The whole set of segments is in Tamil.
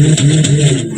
Yeah.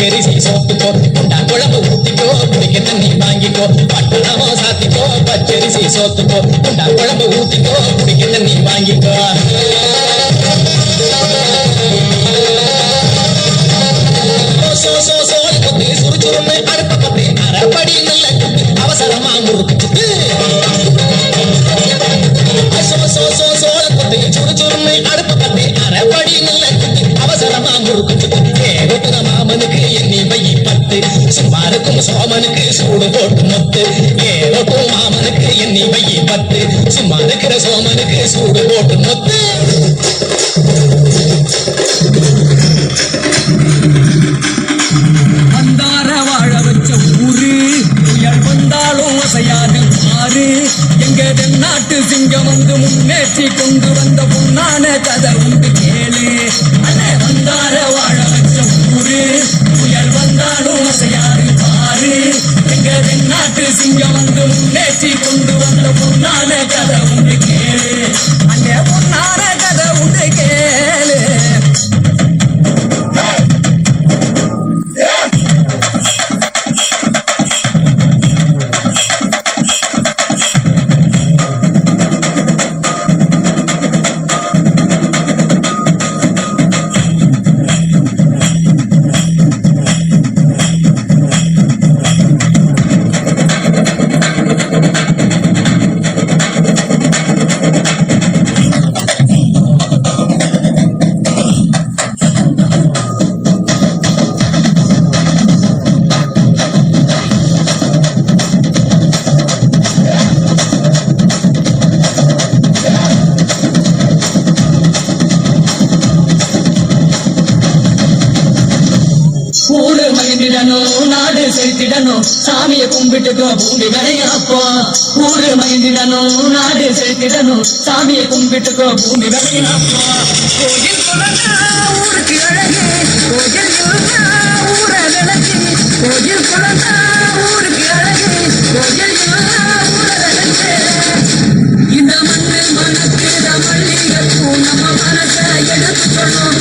பச்சரிசி சோத்துக்கோ குண்டா குழம்பு ஊத்திக்கோ குடிக்க தண்ணி வாங்கிக்கோ. பட்டணமோ சாத்திக்கோ பச்சரிசி சோத்துக்கோ குண்டா குழம்பு ஊத்திக்கோ குடிக்க தண்ணி வாங்கிக்கோ. சோ சோ சோ குத்து சுறுசுறுன்னு அடுப்ப பத்து அரைப்படி நல்ல அவசரமா முறுக்கு சூடு போட்டு முத்து. ஏகட்டும் மாமனுக்கு எண்ணி வையி பத்து சும்மா இருக்கிற சோமனுக்கு சூடு போட்டு முத்து. அந்தார வாழ வச்ச ஊரு. புயல் வந்தாலும் அசையாது மாறு. எங்க தென்னாட்டு சிங்கம் வந்து முன்னேற்றி கொண்டு வந்த பொன்னான கதை உண்டு கேளு. தென்னாட்டு சிங்கம் வந்து முன்னேற்றி கொண்டு வந்த பொன்னான கதவு. மயந்திடணும் நாடு செலுத்திடணும் சாமியை கும்பிட்டுக்கோ பூமி விளையாப்பா ஊரு மயந்திடணும் நாடு செலுத்திடணும் சாமியை கும்பிட்டுக்கோ பூமி விளையாப்பா கோயில் ஊருக்கு அழகு. கோயில் ஊரை இந்த மண்ணில் மனக்கு மல்லிகை நம்ம மனசை எடுத்துக்கணும்.